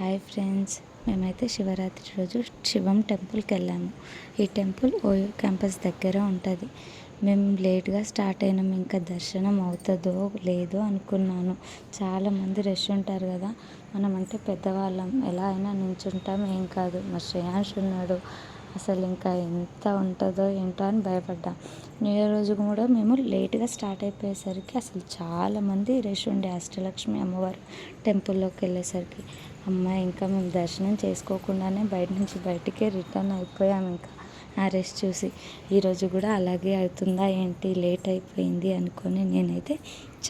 Hi friends. మేమైతే శివరాత్రి రోజు శివం టెంపుల్కి వెళ్ళాము. ఈ టెంపుల్ ఓయో క్యాంపస్ దగ్గర ఉంటుంది. మేము లేట్గా స్టార్ట్ అయినాం. ఇంకా దర్శనం అవుతుందో లేదో అనుకున్నాను. చాలామంది రష్ ఉంటారు కదా. మనం అంటే పెద్దవాళ్ళం. ఎలా అయినా నించుంటాం. ఏం కాదు. మా శ్రేయాంశ్ ఉన్నాడు. అసలు ఇంకా ఎంత ఉంటుందో ఏంటో అని భయపడ్డాం. న్యూ ఇయర్ రోజు కూడా మేము లేట్గా స్టార్ట్ అయిపోయేసరికి అసలు చాలామంది రష్ ఉండే. అష్టలక్ష్మి అమ్మవారు టెంపుల్లోకి వెళ్ళేసరికి. అమ్మ ఇంకా మేము దర్శనం చేసుకోకుండానే బయట నుంచి బయటికే రిటర్న్ అయిపోయాం ఇంకా. ఆ రెస్ట్ చూసి ఈరోజు కూడా అలాగే అవుతుందా ఏంటి? లేట్ అయిపోయింది అనుకొని నేనైతే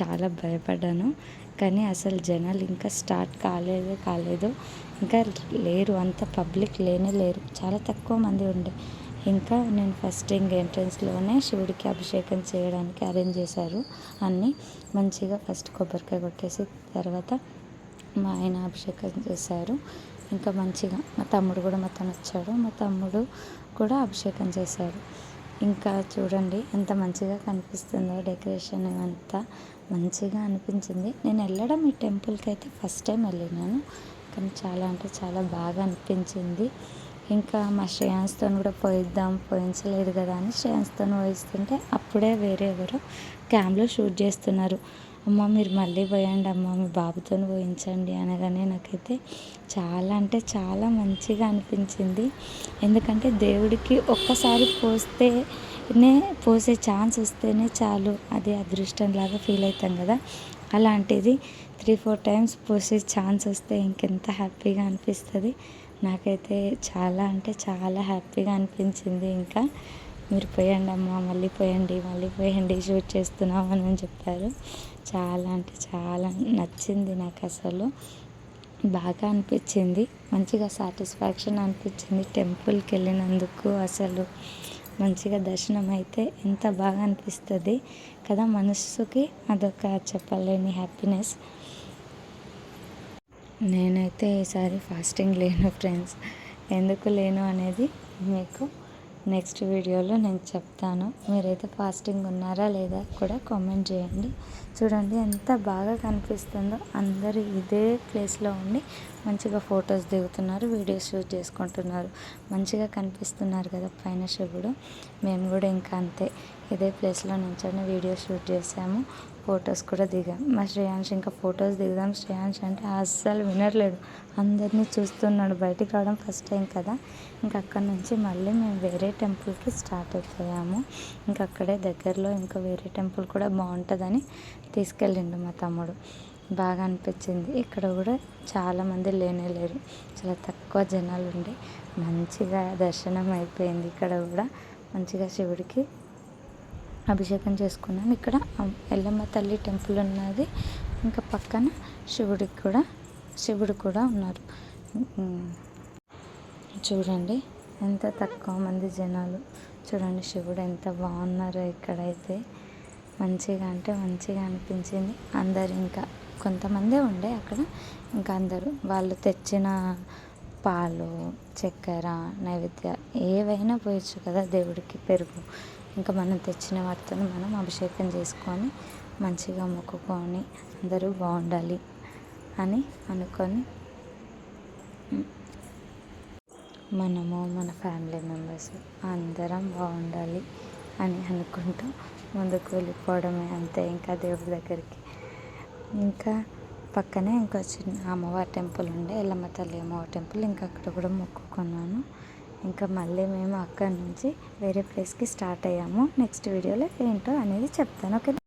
చాలా భయపడ్డాను. కానీ అసలు జనాలు ఇంకా స్టార్ట్ కాలేదు కాలేదు. ఇంకా లేరు అంత పబ్లిక్ లేనే లేరు. చాలా తక్కువ మంది ఉండే. ఇంకా నేను ఫస్ట్ ఇంక ఎంట్రన్స్లోనే శివుడికి అభిషేకం చేయడానికి అరేంజ్ చేశారు. అన్నీ మంచిగా ఫస్ట్ కొబ్బరికాయ కొట్టేసి తర్వాత మా ఆయన అభిషేకం చేశారు. ఇంకా మంచిగా మా తమ్ముడు కూడా మొత్తం వచ్చాడు. మా తమ్ముడు కూడా అభిషేకం చేశారు. ఇంకా చూడండి ఎంత మంచిగా కనిపిస్తుందో డెకరేషన్ అంతా మంచిగా అనిపించింది. నేను వెళ్ళడం ఈ టెంపుల్కి అయితే ఫస్ట్ టైం వెళ్ళినాను. కానీ చాలా అంటే చాలా బాగా అనిపించింది. ఇంకా మా శ్రేయాన్స్తో కూడా పోయిద్దాం పోయించలేదు కదా అని శ్రేయాన్స్తో పోయిస్తుంటే అప్పుడే వేరే ఎవరు క్యామ్లో షూట్ చేస్తున్నారు. అమ్మ మీరు మళ్ళీ పోయండి అమ్మ మీ బాబుతో పోయించండి అనగానే నాకైతే చాలా అంటే చాలా మంచిగా అనిపించింది. ఎందుకంటే దేవుడికి ఒక్కసారి పోస్తేనే పోసే ఛాన్స్ వస్తేనే చాలు అది అదృష్టంలాగా ఫీల్ అవుతాం కదా. అలాంటిది త్రీ ఫోర్ టైమ్స్ పోసే ఛాన్స్ వస్తే ఇంకెంత హ్యాపీగా అనిపిస్తుంది. నాకైతే చాలా అంటే చాలా హ్యాపీగా అనిపించింది. ఇంకా మీరు పోయండి అమ్మ మళ్ళీ పోయండి మళ్ళీ పోయండి షూట్ చేస్తున్నామని అని చెప్పారు. చాలా అంటే చాలా నచ్చింది నాకు అసలు బాగా అనిపించింది. మంచిగా సాటిస్ఫాక్షన్ అనిపించింది టెంపుల్కి వెళ్ళినందుకు అసలు. మంచిగా దర్శనం అయితే ఎంత బాగా అనిపిస్తుంది కదా మనసుకి అదొక చెప్పలేని హ్యాపీనెస్. నేనైతే ఈసారి ఫాస్టింగ్ లేను ఫ్రెండ్స్. ఎందుకు లేను అనేది మీకు నెక్స్ట్ వీడియోలో నేను చెప్తాను. మీరైతే ఫాస్టింగ్ ఉన్నారా లేదా కూడా కామెంట్ చేయండి. చూడండి ఎంత బాగా కనిపిస్తుందో. అందరూ ఇదే ప్లేస్లో ఉండి మంచిగా ఫొటోస్ దిగుతున్నారు వీడియోస్ షూట్ చేసుకుంటున్నారు. మంచిగా కనిపిస్తున్నారు కదా పైన శివుడు. మేము కూడా ఇంకా అంతే. ఇదే ప్లేస్లో నించొని వీడియో షూట్ చేసాము. ఫొటోస్ కూడా దిగాం. మా శ్రేయాంశ్ ఇంకా ఫొటోస్ దిగుదాం. శ్రేయాంశ్ అంటే అస్సలు వినర్లేడు అందరినీ చూస్తున్నాడు. బయటికి రావడం ఫస్ట్ టైం కదా. ఇంకా అక్కడ నుంచి మళ్ళీ మేము వేరే టెంపుల్కి స్టార్ట్ అయిపోయాము. ఇంకా అక్కడే దగ్గరలో ఇంకా వేరే టెంపుల్ కూడా బాగుంటుందని తీసుకెళ్ళిండు మా తమ్ముడు. బాగా అనిపించింది. ఇక్కడ కూడా చాలామంది లేనే లేరు. చాలా తక్కువ జనాలు ఉండే మంచిగా దర్శనం అయిపోయింది. ఇక్కడ కూడా మంచిగా శివుడికి అభిషేకం చేసుకున్నాను ఇక్కడ ఎల్లమ్మ తల్లి టెంపుల్ ఉన్నది. ఇంకా పక్కన శివుడికి కూడా శివుడు కూడా ఉన్నారు. చూడండి ఎంత తక్కువ మంది జనాలు. చూడండి శివుడు ఎంత బాగున్నారో ఇక్కడైతే. మంచిగా అంటే మంచిగా అనిపించింది. అందరు ఇంకా కొంతమందే ఉండే అక్కడ. ఇంకా అందరూ వాళ్ళు తెచ్చిన పాలు చక్కెర నైవేద్య ఏవైనా పోయచ్చు కదా దేవుడికి పెరుగు. ఇంకా మనం తెచ్చిన వాటితో మనం అభిషేకం చేసుకొని మంచిగా మొక్కుకొని అందరూ బాగుండాలి అని అనుకొని మనము మన ఫ్యామిలీ మెంబర్స్ అందరం బాగుండాలి అని అనుకుంటూ ముందుకు వెళ్ళిపోవడమే అంతే. ఇంకా దేవుడి దగ్గరికి ఇంకా పక్కనే ఇంకా చిన్న అమ్మవారి టెంపుల్ ఉండే ఎల్లమ్మ తల్లి అమ్మవారి టెంపుల్. ఇంకా అక్కడ కూడా మొక్కుకున్నాను. ఇంకా మళ్ళీ మేము అక్కడి నుంచి వేరే ప్లేస్కి స్టార్ట్ అయ్యాము. నెక్స్ట్ వీడియోలో ఏంటో అనేది చెప్తాను. ఓకే